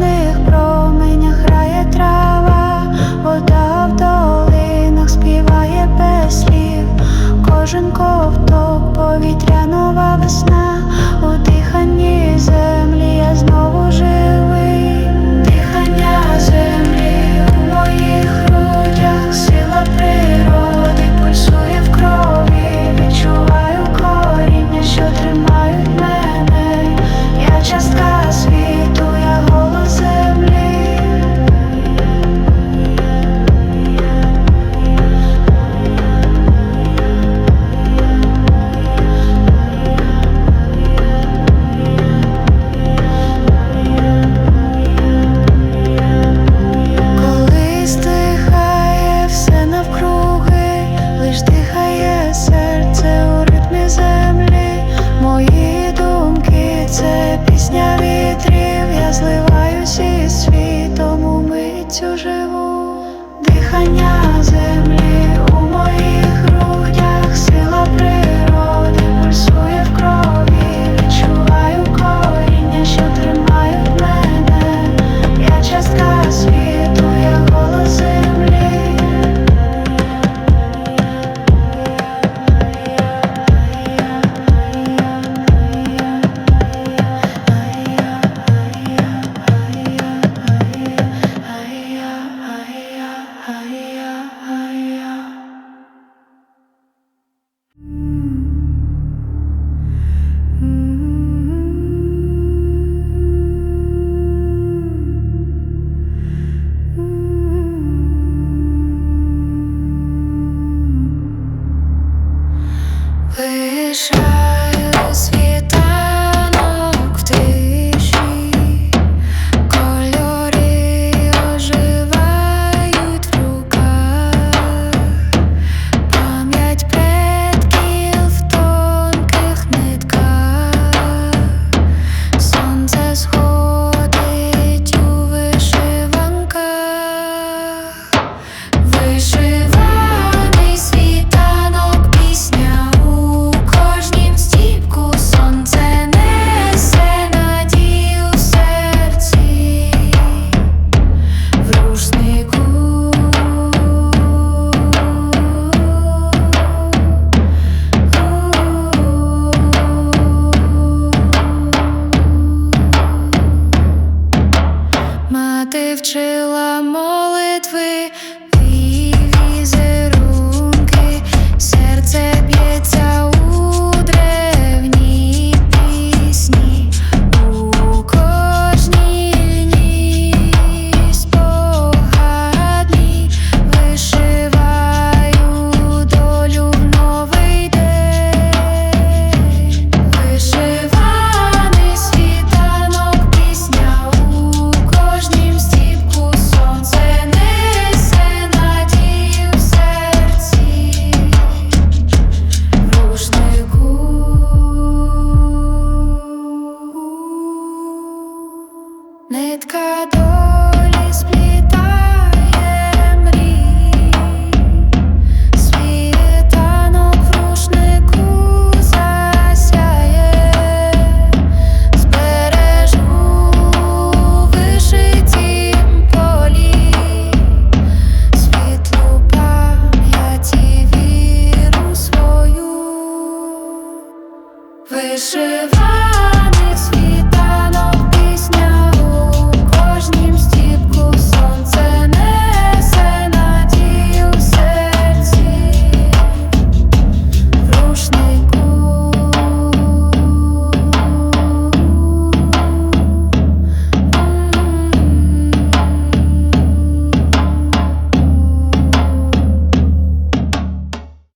ніжних променях грає трава, вода в долинах співає без слів, кожен ковток повітря нова весна. shine.